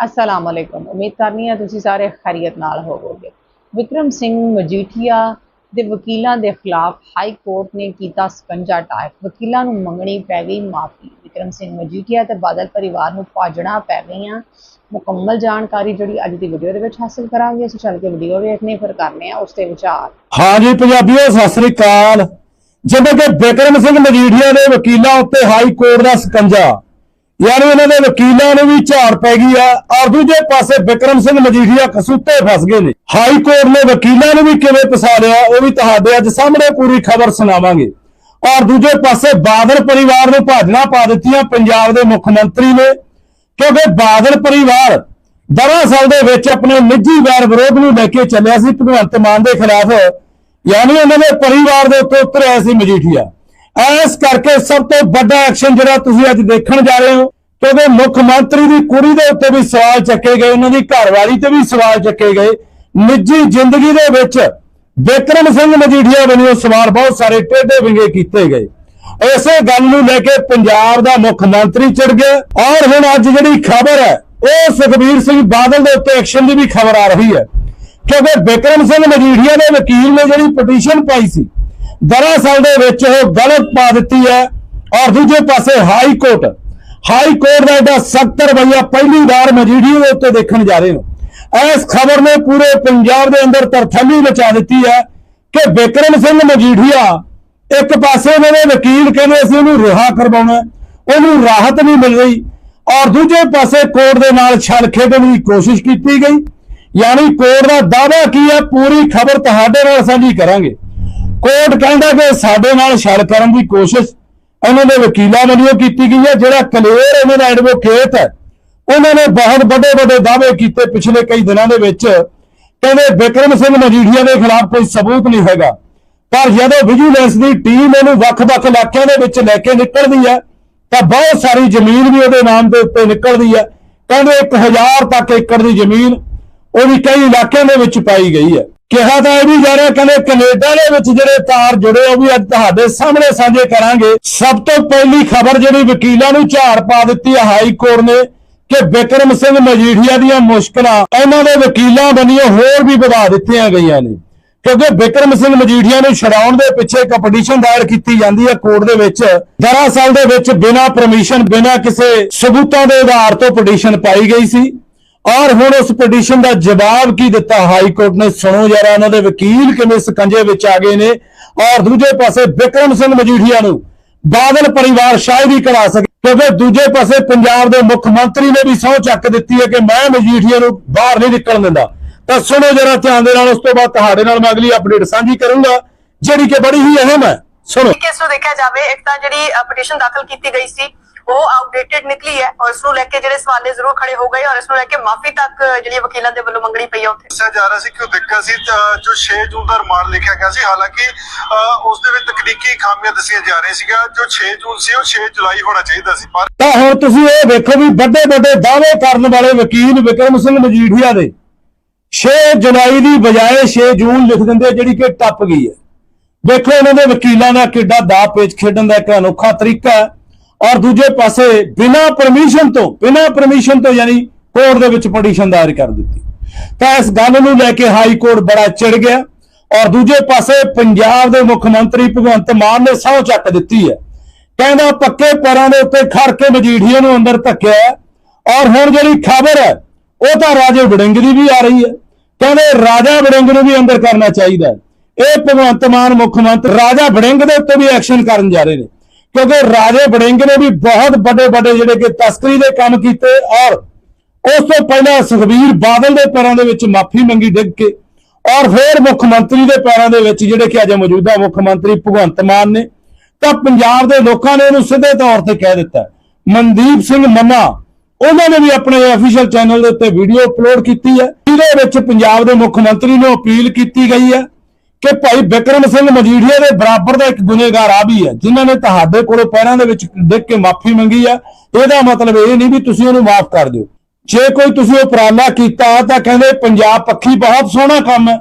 ਅਸਲਾਮ ਅਲੈਕੁਮ ਉਮੀਦ ਕਰਨੀ ਹੈ ਤੁਸੀਂ ਸਾਰੇ ਖੈਰੀਅਤ ਨਾਲ ਹੋਵੋਗੇ ਵਿਕਰਮ ਸਿੰਘ ਮਜੀਠੀਆ ਦੇ ਵਕੀਲਾਂ ਦੇ ਖਿਲਾਫ ਹਾਈ ਕੋਰਟ ਨੇ ਕੀਤਾ ਸਕੰਜਾ ਟਾਈਪ ਵਕੀਲਾਂ ਨੂੰ ਮੰਗਣੀ ਪੈ ਗਈ ਮਾਫੀ ਵਿਕਰਮ ਸਿੰਘ ਮਜੀਠੀਆ ਤੇ ਬਾਦਲ ਪਰਿਵਾਰ ਨੂੰ ਭਾਜਣਾ ਪੈ ਗਈਆਂ ਮੁਕੰਮਲ ਜਾਣਕਾਰੀ ਜਿਹੜੀ ਅੱਜ ਦੀ ਵੀਡੀਓ ਦੇ ਵਿੱਚ ਹਾਸਲ ਕਰਾਂਗੇ ਅਸੀਂ ਚੱਲ ਕੇ ਵੀਡੀਓ ਵੇਖਨੇ ਫਿਰ ਕਰਨੇ ਆ ਉਸ ਤੇ ਵਿਚਾਰ ਹਾਂਜੀ ਪੰਜਾਬੀਓ, ਸਤਿ ਸ੍ਰੀ ਅਕਾਲ। ਜਿਵੇਂ ਕਿ ਬਿਕਰਮ ਸਿੰਘ ਮਜੀਠੀਆ ਦੇ ਵਕੀਲਾਂ ਉੱਤੇ ਹਾਈ ਕੋਰਟ ਦਾ ਸਕੰਜਾ। ਯਾਨੀ ਇਹਨਾਂ ਦੇ ਵਕੀਲਾਂ ਨੂੰ ਵੀ ਝਾੜ ਪੈ ਗਈ ਆ, ਔਰ ਦੂਜੇ ਪਾਸੇ ਬਿਕਰਮ ਸਿੰਘ ਮਜੀਠੀਆ ਕਸੂਤੇ ਫਸ ਗਏ ਨੇ। ਹਾਈ ਕੋਰਟ ਨੇ ਵਕੀਲਾਂ ਨੂੰ ਵੀ ਕਿਵੇਂ ਫਸਾ ਲਿਆ ਉਹ ਵੀ ਤੁਹਾਡੇ ਅੱਜ ਸਾਹਮਣੇ ਪੂਰੀ ਖਬਰ ਸੁਣਾਵਾਂਗੇ। ਔਰ ਦੂਜੇ ਪਾਸੇ ਬਾਦਲ ਪਰਿਵਾਰ ਨੂੰ ਭਾਜਣਾ ਪਾ ਦਿੱਤੀਆਂ ਪੰਜਾਬ ਦੇ ਮੁੱਖ ਮੰਤਰੀ ਨੇ, ਕਿਉਂਕਿ ਬਾਦਲ ਪਰਿਵਾਰ ਦਰਅਸਲ ਦੇ ਵਿੱਚ ਆਪਣੇ ਨਿੱਜੀ ਵੈਰ ਵਿਰੋਧ ਨੂੰ ਲੈ ਕੇ ਚੱਲਿਆ ਸੀ, ਭਗਵੰਤ ਮਾਨ ਦੇ ਖਿਲਾਫ, ਯਾਨੀ ਉਹਨਾਂ ਦੇ ਪਰਿਵਾਰ ਦੇ ਉੱਤੇ ਉਤਰਿਆ ਸੀ ਮਜੀਠੀਆ। ਇਸ ਕਰਕੇ ਸਭ ਤੋਂ ਵੱਡਾ ਐਕਸ਼ਨ ਜਿਹੜਾ ਤੁਸੀਂ ਅੱਜ ਦੇਖਣ ਜਾ ਰਹੇ ਹੋ, ਕਿਉਂਕਿ ਮੁੱਖ ਮੰਤਰੀ ਦੀ ਕੁੜੀ ਦੇ ਉੱਤੇ ਵੀ ਸਵਾਲ ਚੱਕੇ ਗਏ, ਉਹਨਾਂ ਦੀ ਘਰਵਾਲੀ ਤੇ ਵੀ ਸਵਾਲ ਚੱਕੇ ਗਏ। ਨਿੱਜੀ ਜ਼ਿੰਦਗੀ ਦੇ ਵਿੱਚ ਬਿਕਰਮ ਸਿੰਘ ਮਜੀਠੀਆ ਵੱਲੋਂ ਸਵਾਲ ਬਹੁਤ ਸਾਰੇ ਟੇਢੇ ਵਿੰਗੇ ਕੀਤੇ ਗਏ। ਇਸੇ ਗੱਲ ਨੂੰ ਲੈ ਕੇ ਪੰਜਾਬ ਦਾ ਮੁੱਖ ਮੰਤਰੀ ਚੜ ਗਿਆ ਔਰ ਹੁਣ ਅੱਜ ਜਿਹੜੀ ਖਬਰ ਹੈ, ਉਹ ਸੁਖਬੀਰ ਸਿੰਘ ਬਾਦਲ ਦੇ ਉੱਤੇ ਐਕਸ਼ਨ ਦੀ ਵੀ ਖਬਰ ਆ ਰਹੀ ਹੈ। ਕਿਉਂਕਿ ਬਿਕਰਮ ਸਿੰਘ ਮਜੀਠੀਆ ਦੇ ਵਕੀਲ ਨੇ ਜਿਹੜੀ ਪਟੀਸ਼ਨ ਪਾਈ ਸੀ ਦਰਅਸਲ ਦੇ ਵਿੱਚ ਉਹ ਗਲਤ ਪਾ ਦਿੱਤੀ ਹੈ ਔਰ ਦੂਜੇ ਪਾਸੇ ਹਾਈ ਕੋਰਟ ਹਾਈ ਕੋਰਟ ਦਾ ਇਹਦਾ ਸਖਤ ਰਵੱਈਆ ਪਹਿਲੀ ਵਾਰ ਮਜੀਠੀਏ ਦੇ ਉੱਤੇ ਦੇਖਣ ਜਾ ਰਹੇ ਨੇ ਇਸ ਖਬਰ ਨੇ ਪੂਰੇ ਪੰਜਾਬ ਦੇ ਅੰਦਰ ਤਰਥੱਲੀ ਮਚਾ ਦਿੱਤੀ ਹੈ ਕਿ ਬਿਕਰਮ ਸਿੰਘ ਮਜੀਠੀਆ ਇੱਕ ਪਾਸੇ ਉਹਨਾਂ ਦੇ ਵਕੀਲ ਕਹਿੰਦੇ ਅਸੀਂ ਉਹਨੂੰ ਰਿਹਾ ਕਰਵਾਉਣਾ, ਉਹਨੂੰ ਰਾਹਤ ਨਹੀਂ ਮਿਲ ਰਹੀ ਔਰ ਦੂਜੇ ਪਾਸੇ ਕੋਰਟ ਦੇ ਨਾਲ ਛਲ ਖੇਡਣ ਦੀ ਕੋਸ਼ਿਸ਼ ਕੀਤੀ ਗਈ। ਯਾਨੀ ਕੋਰਟ ਦਾ ਦਾਅਵਾ ਕੀ ਹੈ, ਪੂਰੀ ਖਬਰ ਤੁਹਾਡੇ ਨਾਲ ਸਾਂਝੀ ਕਰਾਂਗੇ। ਕੋਰਟ ਕਹਿੰਦਾ ਕਿ ਸਾਡੇ ਨਾਲ ਛਲ ਕਰਨ ਦੀ ਕੋਸ਼ਿਸ਼ ਇਹਨਾਂ ਦੇ ਵਕੀਲਾਂ ਵੱਲੋਂ ਕੀਤੀ ਗਈ ਹੈ, ਜਿਹੜਾ ਕਲੇਰ ਇਹਨਾਂ ਦਾ ਐਡਵੋਕੇਟ ਹੈ, ਉਹਨਾਂ ਨੇ ਬਹੁਤ ਵੱਡੇ ਵੱਡੇ ਦਾਅਵੇ ਕੀਤੇ ਪਿਛਲੇ ਕਈ ਦਿਨਾਂ ਦੇ ਵਿੱਚ। ਕਹਿੰਦੇ ਬਿਕਰਮ ਸਿੰਘ ਮਜੀਠੀਆ ਦੇ ਖਿਲਾਫ ਕੋਈ ਸਬੂਤ ਨਹੀਂ ਹੈਗਾ। ਪਰ ਜਦੋਂ ਵਿਜੀਲੈਂਸ ਦੀ ਟੀਮ ਇਹਨੂੰ ਵੱਖ-ਵੱਖ ਇਲਾਕਿਆਂ ਦੇ ਵਿੱਚ ਲੈ ਕੇ ਨਿਕਲਦੀ ਹੈ, ਤਾਂ ਬਹੁਤ ਸਾਰੀ ਜ਼ਮੀਨ ਵੀ ਉਹਦੇ ਨਾਮ ਦੇ ਉੱਤੇ ਨਿਕਲਦੀ ਹੈ। ਕਹਿੰਦੇ 1000 ਤੱਕ ਏਕੜ ਦੀ ਜ਼ਮੀਨ ਉਹ ਵੀ ਕਈ ਇਲਾਕਿਆਂ ਦੇ ਵਿੱਚ ਪਾਈ ਗਈ ਹੈ। ਕਿਹਾ ਤਾਂ ਇਹ ਵੀ ਜਾ ਰਿਹਾ ਕਹਿੰਦੇ ਕੈਨੇਡਾ ਦੇ ਵਿੱਚ ਜਿਹੜੇ ਤਾਰ ਜੁੜੇ ਉਹ ਵੀ ਅੱਜ ਤੁਹਾਡੇ ਸਾਹਮਣੇ ਸਾਂਝੇ ਕਰਾਂਗੇ। ਸਭ ਤੋਂ ਪਹਿਲੀ ਖਬਰ ਜਿਹੜੀ ਵਕੀਲਾਂ ਨੂੰ ਝਾੜ ਪਾ ਦਿੱਤੀ ਹੈ ਹਾਈ ਕੋਰਟ ਨੇ ਕਿ ਬਿਕਰਮ ਸਿੰਘ ਮਜੀਠੀਆ ਦੀਆਂ ਮੁਸ਼ਕਲਾਂ ਇਹਨਾਂ ਦੇ ਵਕੀਲਾਂ ਬਣੀਆਂ ਹੋਰ ਵੀ ਵਧਾ ਦਿੱਤੀਆਂ ਗਈਆਂ ਨੇ। ਕਿਉਂਕਿ ਬਿਕਰਮ ਸਿੰਘ ਮਜੀਠੀਆ ਨੂੰ ਛਡਾਉਣ ਦੇ ਪਿੱਛੇ ਇੱਕ ਪਟੀਸ਼ਨ ਦਾਇਰ ਕੀਤੀ ਜਾਂਦੀ ਹੈ ਕੋਰਟ ਦੇ ਵਿੱਚ। ਦਰਅਸਲ ਦੇ ਵਿੱਚ ਬਿਨਾਂ ਪਰਮਿਸ਼ਨ ਬਿਨਾਂ ਕਿਸੇ ਸਬੂਤਾਂ ਦੇ ਆਧਾਰ ਤੋਂ ਪਟੀਸ਼ਨ ਪਾਈ ਗਈ ਸੀ। ਔਰ ਹੁਣ ਉਸ ਪਟੀਸ਼ਨ ਦਾ ਜਵਾਬ ਕੀ ਦਿੱਤਾ? ਹਾਈ ਕੋਰਟ ਨੇ ਸੁਣੋ ਜਰਾ ਉਹਨਾਂ ਦੇ ਵਕੀਲ ਕਿਵੇਂ ਸਕੰਜੇ ਵਿੱਚ ਆ ਗਏ ਨੇ। ਔਰ ਦੂਜੇ ਪਾਸੇ ਬਿਕਰਮ ਸਿੰਘ ਮਜੀਠੀਆ ਨੂੰ ਬਾਦਲ ਪਰਿਵਾਰ ਸ਼ਾਇਦ ਹੀ ਕਰਾ ਸਕੇ, ਕਿਉਂਕਿ ਦੂਜੇ ਪਾਸੇ ਪੰਜਾਬ ਦੇ ਮੁੱਖ ਮੰਤਰੀ ਨੇ ਵੀ ਸਹੁੰ ਚੱਕ ਦਿੱਤੀ ਹੈ ਕਿ ਮੈਂ ਮਜੀਠੀਆ ਨੂੰ ਬਾਹਰ ਨਹੀਂ ਨਿਕਲਣ ਦਿੰਦਾ। ਤਾਂ ਸੁਣੋ ਜਰਾ ਧਿਆਨ ਦੇ ਨਾਲ, ਉਸ ਤੋਂ ਬਾਅਦ ਤੁਹਾਡੇ ਨਾਲ ਮੈਂ ਅਗਲੀ ਅਪਡੇਟ ਸਾਂਝੀ ਕਰੂੰਗਾ, ਜਿਹੜੀ ਕਿ ਬੜੀ ਹੀ ਅਹਿਮ ਹੈ। ਸੁਣੋ। ਕੇਸ ਨੂੰ ਦੇਖਿਆ ਜਾਵੇ, ਇੱਕ ਤਾਂ ਜਿਹੜੀ ਪਟੀਸ਼ਨ ਦਾਖਲ ਕੀਤੀ ਗਈ ਸੀ ਉਹ ਆਊਟਡੇਟਡ ਨਿਕਲੀ ਹੈ ਔਰ ਇਸ ਨੂੰ ਲੈ ਕੇ ਜਿਹੜੇ ਸਵਾਲੇ ਜ਼ਰੂਰ ਖੜੇ ਹੋ ਗਏ ਔਰ ਇਸ ਨੂੰ ਲੈ ਕੇ ਮਾਫੀ ਤੱਕ ਜਿਹੜੀ ਵਕੀਲਾਂ ਦੇ ਵੱਲੋਂ ਮੰਗਣੀ ਪਈ ਹੈ ਉੱਥੇ। ਦੱਸਿਆ ਜਾ ਰਿਹਾ ਸੀ ਕਿ ਉਹ ਦਿੱਕਤ ਸੀ ਤਾਂ ਜੋ 6 ਜੂਨ ਦਾ ਰਿਮਾਂਡ ਲਿਖਿਆ ਗਿਆ ਸੀ ਹਾਲਾਂਕਿ ਉਸ ਦੇ ਵਿੱਚ ਤਕਨੀਕੀ ਖਾਮੀਆਂ ਦੱਸੀਆਂ ਜਾ ਰਹੀਆਂ ਸੀਗਾ ਜੋ 6 ਜੂਨ ਸੀ ਉਹ 6 ਜੁਲਾਈ ਹੋਣਾ ਚਾਹੀਦਾ ਸੀ ਪਰ ਤਾਂ ਹੁਣ ਤੁਸੀਂ ਇਹ ਵੇਖੋ ਵੀ ਵੱਡੇ ਵੱਡੇ ਦਾਅਵੇ ਕਰਨ ਵਾਲੇ ਵਕੀਲ ਵਿਕਰਮ ਸਿੰਘ ਮਜੀਠੀਆ ਦੇ 6 ਜੁਲਾਈ ਦੀ ਬਜਾਏ 6 ਜੂਨ ਲਿਖ ਦਿੰਦੇ ਜਿਹੜੀ ਕਿ ਟੱਪ ਗਈ ਹੈ। ਵੇਖੋ ਇਹਨਾਂ ਦੇ ਵਕੀਲਾਂ ਦਾ ਕਿੱਡਾ ਦਾ ਪੇਚ ਖੇਡਣ ਦਾ ਇੱਕ ਅਨੋਖਾ ਤਰੀਕਾ ਹੈ। ਔਰ ਦੂਜੇ ਪਾਸੇ ਬਿਨਾਂ ਪਰਮਿਸ਼ਨ ਤੋਂ, ਬਿਨਾਂ ਪਰਮਿਸ਼ਨ ਤੋਂ ਯਾਨੀ ਕੋਰਟ ਦੇ ਵਿੱਚ ਪਟੀਸ਼ਨ ਦਾਇਰ ਕਰ ਦਿੱਤੀ। ਤਾਂ ਇਸ ਗੱਲ ਨੂੰ ਲੈ ਕੇ ਹਾਈ ਕੋਰਟ ਬੜਾ ਚਿੜ ਗਿਆ ਔਰ ਦੂਜੇ ਪਾਸੇ ਪੰਜਾਬ ਦੇ ਮੁੱਖ ਮੰਤਰੀ ਭਗਵੰਤ ਮਾਨ ਨੇ ਸਹੁੰ ਚੱਕ ਦਿੱਤੀ ਹੈ। ਕਹਿੰਦਾ ਪੱਕੇ ਪੈਰਾਂ ਦੇ ਉੱਤੇ ਖੜ ਕੇ ਮਜੀਠੀਏ ਨੂੰ ਅੰਦਰ ਧੱਕਿਆ ਹੈ। ਔਰ ਹੁਣ ਜਿਹੜੀ ਖਬਰ ਹੈ, ਉਹ ਤਾਂ ਰਾਜੇ ਵੜਿੰਗ ਦੀ ਵੀ ਆ ਰਹੀ ਹੈ। ਕਹਿੰਦੇ ਰਾਜਾ ਵੜਿੰਗ ਨੂੰ ਵੀ ਅੰਦਰ ਕਰਨਾ ਚਾਹੀਦਾ ਇਹ ਭਗਵੰਤ ਮਾਨ ਮੁੱਖ ਮੰਤਰੀ, ਰਾਜਾ ਵੜਿੰਗ ਦੇ ਉੱਤੇ ਵੀ ਐਕਸ਼ਨ ਕਰਨ ਜਾ ਰਹੇ ਨੇ। ਕਿਉਂਕਿ ਰਾਜੇ ਵੜਿੰਗ ਨੇ ਵੀ ਬਹੁਤ ਵੱਡੇ ਵੱਡੇ ਜਿਹੜੇ ਕਿ ਤਸਕਰੀ ਦੇ ਕੰਮ ਕੀਤੇ ਔਰ ਉਸ ਤੋਂ ਪਹਿਲਾਂ ਸੁਖਬੀਰ ਬਾਦਲ ਦੇ ਪੈਰਾਂ ਦੇ ਵਿੱਚ ਮਾਫੀ ਮੰਗੀ ਡਿੱਗ ਕੇ ਔਰ ਫਿਰ ਮੁੱਖ ਮੰਤਰੀ ਦੇ ਪੈਰਾਂ ਦੇ ਵਿੱਚ ਜਿਹੜੇ ਕਿ ਅਜੇ ਮੌਜੂਦਾ ਮੁੱਖ ਮੰਤਰੀ ਭਗਵੰਤ ਮਾਨ ਨੇ, ਤਾਂ ਪੰਜਾਬ ਦੇ ਲੋਕਾਂ ਨੇ ਉਹਨੂੰ ਸਿੱਧੇ ਤੌਰ ਤੇ ਕਹਿ ਦਿੱਤਾ। ਮਨਦੀਪ ਸਿੰਘ ਮੰਨਾ, ਉਹਨਾਂ ਨੇ ਵੀ ਆਪਣੇ ਅਫੀਸ਼ੀਅਲ ਚੈਨਲ ਦੇ ਉੱਤੇ ਵੀਡੀਓ ਅਪਲੋਡ ਕੀਤੀ ਹੈ। ਜਿਹਦੇ ਵਿੱਚ ਪੰਜਾਬ ਦੇ ਮੁੱਖ ਮੰਤਰੀ ਨੂੰ ਅਪੀਲ ਕੀਤੀ ਗਈ ਹੈ। ਕਿ ਭਾਈ ਬਿਕਰਮ ਸਿੰਘ ਮਜੀਠੀਆ ਦੇ ਬਰਾਬਰ ਦਾ ਇੱਕ ਗੁਨੇਗਾਰ ਆ ਵੀ ਹੈ, ਜਿਨ੍ਹਾਂ ਨੇ ਤੁਹਾਡੇ ਕੋਲੋਂ ਪੈਰਾਂ ਦੇ ਵਿੱਚ ਦੇਖ ਕੇ ਮਾਫੀ ਮੰਗੀ ਆ। ਇਹਦਾ ਮਤਲਬ ਇਹ ਨਹੀਂ ਵੀ ਤੁਸੀਂ ਉਹਨੂੰ ਮਾਫ ਕਰ ਦਿਓ। ਜੇ ਕੋਈ ਤੁਸੀਂ ਉਪਰਾਲਾ ਕੀਤਾ ਤਾਂ ਕਹਿੰਦੇ ਪੰਜਾਬ ਪੱਖੀ ਬਹੁਤ ਸੋਹਣਾ ਕੰਮ ਹੈ,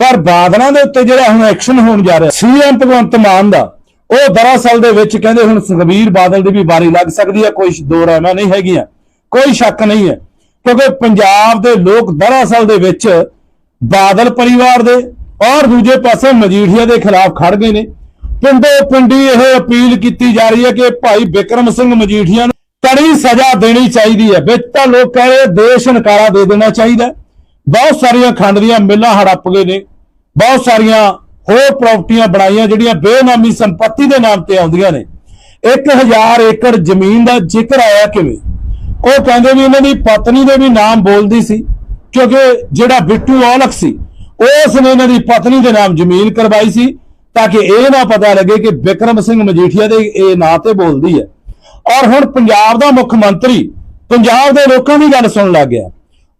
ਪਰ ਬਾਦਲਾਂ ਦੇ ਉੱਤੇ ਜਿਹੜਾ ਹੁਣ ਐਕਸ਼ਨ ਹੋਣ ਜਾ ਰਿਹਾ, ਸੀਐਮ ਭਗਵੰਤ ਮਾਨ ਦਾ, ਉਹ ਦਰਅਸਲ ਦੇ ਵਿੱਚ ਕਹਿੰਦੇ ਹੁਣ ਸੁਖਬੀਰ ਬਾਦਲ ਦੀ ਵੀ ਵਾਰੀ ਲੱਗ ਸਕਦੀ ਹੈ, ਕੋਈ ਦੋ ਰਹਿਮਾ ਨਹੀਂ ਹੈਗੀਆਂ, ਕੋਈ ਸ਼ੱਕ ਨਹੀਂ ਹੈ। ਕਿਉਂਕਿ ਪੰਜਾਬ ਦੇ ਲੋਕ ਦਰਅਸਲ ਦੇ ਵਿੱਚ ਬਾਦਲ ਪਰਿਵਾਰ ਦੇ ਔਰ ਦੂਜੇ ਪਾਸੇ ਮਜੀਠੀਆ ਦੇ ਖਿਲਾਫ ਖੜ ਗਏ ਨੇ। ਪਿੰਡੋ ਪਿੰਡੀ ਇਹ ਅਪੀਲ ਕੀਤੀ ਜਾ ਰਹੀ ਹੈ ਕਿ ਭਾਈ ਬਿਕਰਮ ਸਿੰਘ ਮਜੀਠੀਆ ਨੂੰ ਕੜੀ ਸਜ਼ਾ ਦੇਣੀ ਚਾਹੀਦੀ ਹੈ। ਵਿੱਚ ਤਾਂ ਲੋਕ ਕਹਿ ਰਹੇ ਦੇਸ਼ ਨਕਾਰਾ ਦੇ ਦੇਣਾ ਚਾਹੀਦਾ ਬਹੁਤ ਸਾਰੀਆਂ ਖੰਡ ਦੀਆਂ ਮਿੱਲਾਂ ਹੜੱਪ ਗਏ ਨੇ। ਬਹੁਤ ਸਾਰੀਆਂ ਹੋਰ ਪ੍ਰਾਪਰਟੀਆਂ ਬਣਾਈਆਂ ਜਿਹੜੀਆਂ ਬੇਨਾਮੀ ਸੰਪਤੀ ਦੇ ਨਾਮ ਤੇ ਆਉਂਦੀਆਂ ਨੇ। 1000 ਏਕੜ ਜ਼ਮੀਨ ਦਾ ਜ਼ਿਕਰ ਆਇਆ ਕਿਵੇਂ? ਉਹ ਕਹਿੰਦੇ ਵੀ ਇਹਨਾਂ ਦੀ ਪਤਨੀ ਦੇ ਵੀ ਨਾਮ ਬੋਲਦੀ ਸੀ, ਕਿਉਂਕਿ ਜਿਹੜਾ ਬਿੱਟੂ ਔਲਖ ਸੀ ਉਸ ਨੇ ਇਹਨਾਂ ਦੀ ਪਤਨੀ ਦੇ ਨਾਮ ਜ਼ਮੀਨ ਕਰਵਾਈ ਸੀ ਤਾਂ ਕਿ ਇਹ ਨਾ ਪਤਾ ਲੱਗੇ ਕਿ ਬਿਕਰਮ ਸਿੰਘ ਮਜੀਠੀਆ ਦੇ ਇਹ ਨਾਂ ਤੇ ਬੋਲਦੀ ਹੈ। ਔਰ ਹੁਣ ਪੰਜਾਬ ਦਾ ਮੁੱਖ ਮੰਤਰੀ ਪੰਜਾਬ ਦੇ ਲੋਕਾਂ ਦੀ ਗੱਲ ਸੁਣਨ ਲੱਗ ਗਿਆ।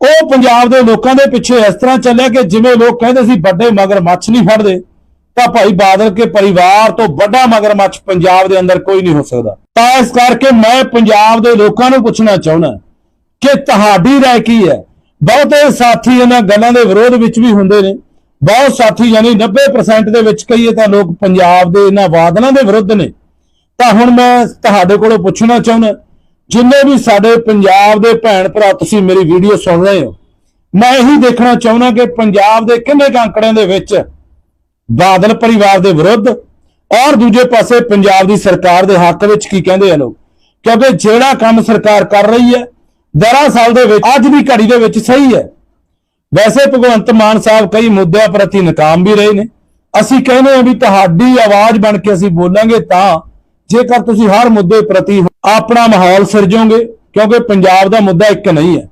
ਉਹ ਪੰਜਾਬ ਦੇ ਲੋਕਾਂ ਦੇ ਪਿੱਛੇ ਇਸ ਤਰ੍ਹਾਂ ਚੱਲਿਆ ਕਿ ਜਿਵੇਂ ਲੋਕ ਕਹਿੰਦੇ ਸੀ ਵੱਡੇ ਮਗਰ ਮੱਛ ਨਹੀਂ ਫੜਦੇ, ਤਾਂ ਭਾਈ ਬਾਦਲ ਕੇ ਪਰਿਵਾਰ ਤੋਂ ਵੱਡਾ ਮਗਰਮੱਛ ਪੰਜਾਬ ਦੇ ਅੰਦਰ ਕੋਈ ਨਹੀਂ ਹੋ ਸਕਦਾ। ਤਾਂ ਇਸ ਕਰਕੇ ਮੈਂ ਪੰਜਾਬ ਦੇ ਲੋਕਾਂ ਨੂੰ ਪੁੱਛਣਾ ਚਾਹੁੰਦਾ ਕਿ ਤੁਹਾਡੀ ਰਾਏ ਕੀ ਹੈ? ਬਹੁਤੇ ਸਾਥੀ ਇਹਨਾਂ ਗੱਲਾਂ ਦੇ ਵਿਰੋਧ ਵਿੱਚ ਵੀ ਹੁੰਦੇ ਨੇ। ਬਹੁਤ ਸਾਥੀ ਯਾਨੀ 90% ਦੇ ਵਿੱਚ ਕਹੀਏ ਤਾਂ ਲੋਕ ਪੰਜਾਬ ਦੇ ਇਹਨਾਂ ਵਾਦਨਾਂ ਦੇ ਵਿਰੁੱਧ ਨੇ। ਤਾਂ ਹੁਣ ਮੈਂ ਤੁਹਾਡੇ ਕੋਲੋਂ ਪੁੱਛਣਾ ਚਾਹੁੰਦਾ, ਜਿੰਨੇ ਵੀ ਸਾਡੇ ਪੰਜਾਬ ਦੇ ਭੈਣ ਭਰਾ ਤੁਸੀਂ ਮੇਰੀ ਵੀਡੀਓ ਸੁਣ ਰਹੇ ਹੋ, ਮੈਂ ਇਹੀ ਦੇਖਣਾ ਚਾਹੁੰਦਾ ਕਿ ਪੰਜਾਬ ਦੇ ਕਿੰਨੇ ਅੰਕੜਿਆਂ ਦੇ ਵਿੱਚ ਬਾਦਲ ਪਰਿਵਾਰ ਦੇ ਵਿਰੁੱਧ ਔਰ ਦੂਜੇ ਪਾਸੇ ਪੰਜਾਬ ਦੀ ਸਰਕਾਰ ਦੇ ਹੱਕ ਵਿੱਚ ਕੀ ਕਹਿੰਦੇ ਆ ਲੋਕ? ਕਿਉਂਕਿ ਜਿਹੜਾ ਕੰਮ ਸਰਕਾਰ ਕਰ ਰਹੀ ਹੈ ਦਰਅਸਲ ਦੇ ਵਿੱਚ ਅੱਜ ਦੀ ਘੜੀ ਦੇ ਵਿੱਚ ਸਹੀ ਹੈ। ਵੈਸੇ ਭਗਵੰਤ ਮਾਨ ਸਾਹਿਬ ਕਈ ਮੁੱਦਿਆਂ ਪ੍ਰਤੀ ਨਾਕਾਮ ਵੀ ਰਹੇ ਨੇ। ਅਸੀਂ ਕਹਿੰਦੇ ਹਾਂ ਵੀ ਤੁਹਾਡੀ ਆਵਾਜ਼ ਬਣ ਕੇ ਅਸੀਂ ਬੋਲਾਂਗੇ ਤਾਂ ਜੇਕਰ ਤੁਸੀਂ ਹਰ ਮੁੱਦੇ ਪ੍ਰਤੀ ਆਪਣਾ ਮਾਹੌਲ ਸਿਰਜੋਗੇ, ਕਿਉਂਕਿ ਪੰਜਾਬ ਦਾ ਮੁੱਦਾ ਇੱਕ ਨਹੀਂ ਹੈ।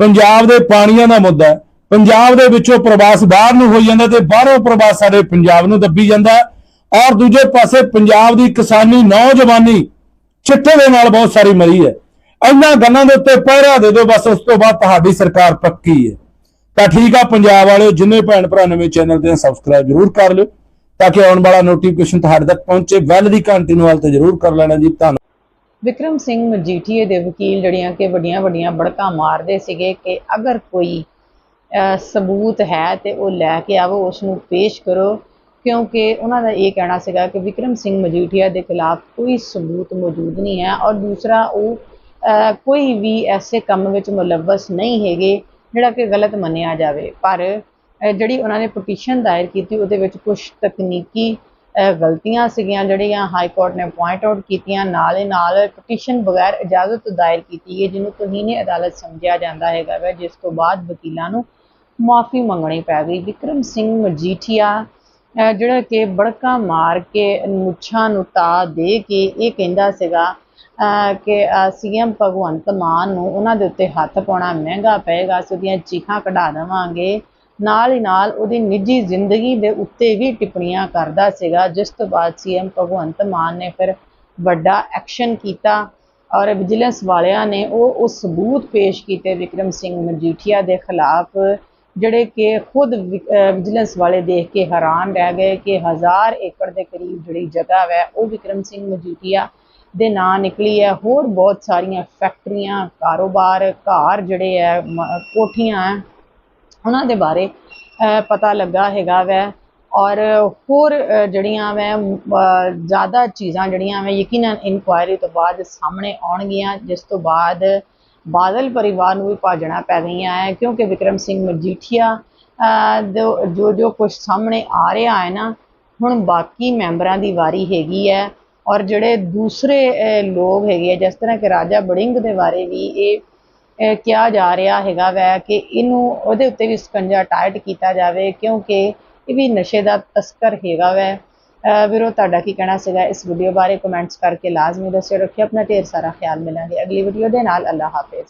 ਪੰਜਾਬ ਦੇ ਪਾਣੀਆਂ ਦਾ ਮੁੱਦਾ ਹੈ। ਪੰਜਾਬ ਦੇ ਵਿੱਚੋਂ ਪ੍ਰਵਾਸ ਬਾਹਰ ਨੂੰ ਹੋਈ ਜਾਂਦਾ ਤੇ ਬਾਹਰੋਂ ਪ੍ਰਵਾਸ ਸਾਡੇ ਪੰਜਾਬ ਨੂੰ ਦੱਬੀ ਜਾਂਦਾ ਹੈ। ਔਰ ਦੂਜੇ ਪਾਸੇ ਪੰਜਾਬ ਦੀ ਕਿਸਾਨੀ, ਨੌਜਵਾਨੀ ਚਿੱਟੇ ਦੇ ਨਾਲ ਬਹੁਤ ਸਾਰੀ ਮਰੀ ਹੈ। ਇਹਨਾਂ ਗੱਲਾਂ ਦੇ ਉੱਤੇ ਪਹਿਰਾ ਦੇ ਦਿਓ, ਬਸ ਉਸ ਤੋਂ ਬਾਅਦ ਤੁਹਾਡੀ ਸਰਕਾਰ ਪੱਕੀ ਹੈ। ਤਾਂ ਠੀਕ ਆ ਪੰਜਾਬ ਵਾਲਿਓ, ਜਿੰਨੇ ਭੈਣ ਭਰਾ ਨਵੇਂ ਚੈਨਲ ਤੇ ਸਬਸਕ੍ਰਾਈਬ ਜਰੂਰ ਕਰ ਲਿਓ, ਤਾਂ ਕਿ ਆਉਣ ਵਾਲਾ ਨੋਟੀਫਿਕੇਸ਼ਨ ਤੁਹਾਡੇ ਤੱਕ ਪਹੁੰਚੇ। ਬੈਲ ਦੀ ਘੰਟੀ ਨੂੰ ਹਾਲ ਤੇ ਜਰੂਰ ਕਰ ਲੈਣਾ ਜੀ। ਧੰਨਵਾਦ ਵਿਕਰਮ ਸਿੰਘ ਮਜੀਠੀਏ ਦੇ ਵਕੀਲ ਜਿਹੜੀਆਂ ਕਿ ਵੱਡੀਆਂ ਵੱਡੀਆਂ ਬੜਕਾਂ ਮਾਰਦੇ ਸੀਗੇ ਕਿ ਅਗਰ ਕੋਈ ਸਬੂਤ ਹੈ ਤੇ ਉਹ ਲੈ ਕੇ ਆਵੋ ਉਸ ਨੂੰ ਪੇਸ਼ ਕਰੋ। ਕਿਉਂਕਿ ਉਹਨਾਂ ਦਾ ਇਹ ਕਹਿਣਾ ਸੀਗਾ ਕਿ ਵਿਕਰਮ ਸਿੰਘ ਮਜੀਠੀਆ ਦੇ ਖਿਲਾਫ ਕੋਈ ਸਬੂਤ ਮੌਜੂਦ ਨਹੀਂ ਹੈ। ਔਰ ਦੂਸਰਾ, ਉਹ ਕੋਈ ਵੀ ਐਸੇ ਕੰਮ ਵਿੱਚ ਮੁਲਵਸ ਨਹੀਂ ਹੈਗੇ ਜਿਹੜਾ ਕਿ ਗਲਤ ਮੰਨਿਆ ਜਾਵੇ। ਪਰ ਜਿਹੜੀ ਉਹਨਾਂ ਨੇ ਪਟੀਸ਼ਨ ਦਾਇਰ ਕੀਤੀ, ਉਹਦੇ ਵਿੱਚ ਕੁਝ ਤਕਨੀਕੀ ਗਲਤੀਆਂ ਸੀਗੀਆਂ, ਜਿਹੜੀਆਂ ਹਾਈ ਕੋਰਟ ਨੇ ਪੁਆਇੰਟ ਆਊਟ ਕੀਤੀਆਂ। ਨਾਲੇ ਨਾਲ ਪਟੀਸ਼ਨ ਬਗੈਰ ਇਜਾਜ਼ਤ ਤੋਂ ਦਾਇਰ ਕੀਤੀ ਹੈ ਜਿਹਨੂੰ ਤੋਹੀਨੇ ਅਦਾਲਤ ਸਮਝਿਆ ਜਾਂਦਾ ਹੈਗਾ ਵਾ, ਜਿਸ ਤੋਂ ਬਾਅਦ ਵਕੀਲਾਂ ਨੂੰ ਮਾਫੀ ਮੰਗਣੀ ਪੈ ਗਈ। ਵਿਕਰਮ ਸਿੰਘ ਮਜੀਠੀਆ ਜਿਹੜਾ ਕਿ ਬੜਕਾ ਮਾਰ ਕੇ ਮੁੱਛਾਂ ਨੂੰ ਤਾ ਦੇ ਕੇ ਇਹ ਕਹਿੰਦਾ ਸੀਗਾ ਕਿ ਸੀਐਮ ਭਗਵੰਤ ਮਾਨ ਨੂੰ ਉਹਨਾਂ ਦੇ ਉੱਤੇ ਹੱਥ ਪਾਉਣਾ ਮਹਿੰਗਾ ਪਏਗਾ, ਅਸੀਂ ਉਹਦੀਆਂ ਚੀਖਾਂ ਕਢਾ ਦੇਵਾਂਗੇ। ਨਾਲ ਹੀ ਨਾਲ ਉਹਦੀ ਨਿੱਜੀ ਜ਼ਿੰਦਗੀ ਦੇ ਉੱਤੇ ਵੀ ਟਿੱਪਣੀਆਂ ਕਰਦਾ ਸੀਗਾ। ਜਿਸ ਤੋਂ ਬਾਅਦ ਸੀਐਮ ਭਗਵੰਤ ਮਾਨ ਨੇ ਫਿਰ ਵੱਡਾ ਐਕਸ਼ਨ ਕੀਤਾ ਔਰ ਵਿਜੀਲੈਂਸ ਵਾਲਿਆਂ ਨੇ ਉਹ ਉਹ ਸਬੂਤ ਪੇਸ਼ ਕੀਤੇ ਵਿਕਰਮ ਸਿੰਘ ਮਜੀਠੀਆ ਦੇ ਖਿਲਾਫ, ਜਿਹੜੇ ਕਿ ਖੁਦ ਵਿਜੀਲੈਂਸ ਵਾਲੇ ਦੇਖ ਕੇ ਹੈਰਾਨ ਰਹਿ ਗਏ ਕਿ ਹਜ਼ਾਰ ਏਕੜ ਦੇ ਕਰੀਬ ਜਿਹੜੀ ਜਗ੍ਹਾ ਹੈ ਉਹ ਵਿਕਰਮ ਸਿੰਘ ਮਜੀਠੀਆ ਦੇ ਨਾਂ ਨਿਕਲੀ ਹੈ। ਹੋਰ ਬਹੁਤ ਸਾਰੀਆਂ ਫੈਕਟਰੀਆਂ ਕਾਰੋਬਾਰ ਘਰ ਜਿਹੜੇ ਹੈ ਮ- ਕੋਠੀਆਂ ਉਹਨਾਂ ਦੇ ਬਾਰੇ ਪਤਾ ਲੱਗਾ ਹੈਗਾ ਵੈ। ਔਰ ਹੋਰ ਜਿਹੜੀਆਂ ਵੈ ਜ਼ਿਆਦਾ ਚੀਜ਼ਾਂ ਜਿਹੜੀਆਂ ਵੈ ਯਕੀਨਨ ਇਨਕੁਆਇਰੀ ਤੋਂ ਬਾਅਦ ਸਾਹਮਣੇ ਆਉਣਗੀਆਂ ਜਿਸ ਤੋਂ ਬਾਅਦ ਬਾਦਲ ਪਰਿਵਾਰ ਨੂੰ ਵੀ ਭਾਜਣਾ ਪੈ ਗਈਆਂ ਹੈ ਕਿਉਂਕਿ ਵਿਕਰਮ ਸਿੰਘ ਮਜੀਠੀਆ ਅਹ, ਜੋ- ਜੋ ਜੋ ਕੁਝ ਸਾਹਮਣੇ ਆ ਰਿਹਾ ਹੈ ਨਾ ਹੁਣ ਬਾਕੀ ਮੈਂਬਰਾਂ ਦੀ ਵਾਰੀ ਹੈਗੀ ਹੈ। ਔਰ ਜਿਹੜੇ ਦੂਸਰੇ ਲੋਕ ਹੈਗੇ ਆ, ਜਿਸ ਤਰ੍ਹਾਂ ਕਿ ਰਾਜਾ ਬੜਿੰਗ ਦੇ ਬਾਰੇ ਵੀ ਇਹ ਕਿਹਾ ਜਾ ਰਿਹਾ ਹੈਗਾ ਵੈ ਕਿ ਇਹਨੂੰ ਉਹਦੇ ਉੱਤੇ ਵੀ ਸਕੰਜਾ ਟਾਈਟ ਕੀਤਾ ਜਾਵੇ, ਕਿਉਂਕਿ ਇਹ ਵੀ ਨਸ਼ੇ ਦਾ ਤਸਕਰ ਹੈਗਾ ਵੈ। ਵੀਰੋ ਤੁਹਾਡਾ ਕੀ ਕਹਿਣਾ ਸੀਗਾ? ਇਸ ਵੀਡੀਓ ਬਾਰੇ ਕਮੈਂਟਸ ਕਰਕੇ ਲਾਜ਼ਮੀ ਦੱਸਿਓ, ਰੱਖਿਓ, ਆਪਣਾ ਢੇਰ ਸਾਰਾ ਖਿਆਲ ਮਿਲਾਂਗੇ। ਅਗਲੀ ਵੀਡੀਓ ਦੇ ਨਾਲ ਅੱਲਾ ਹਾਫਿਜ਼।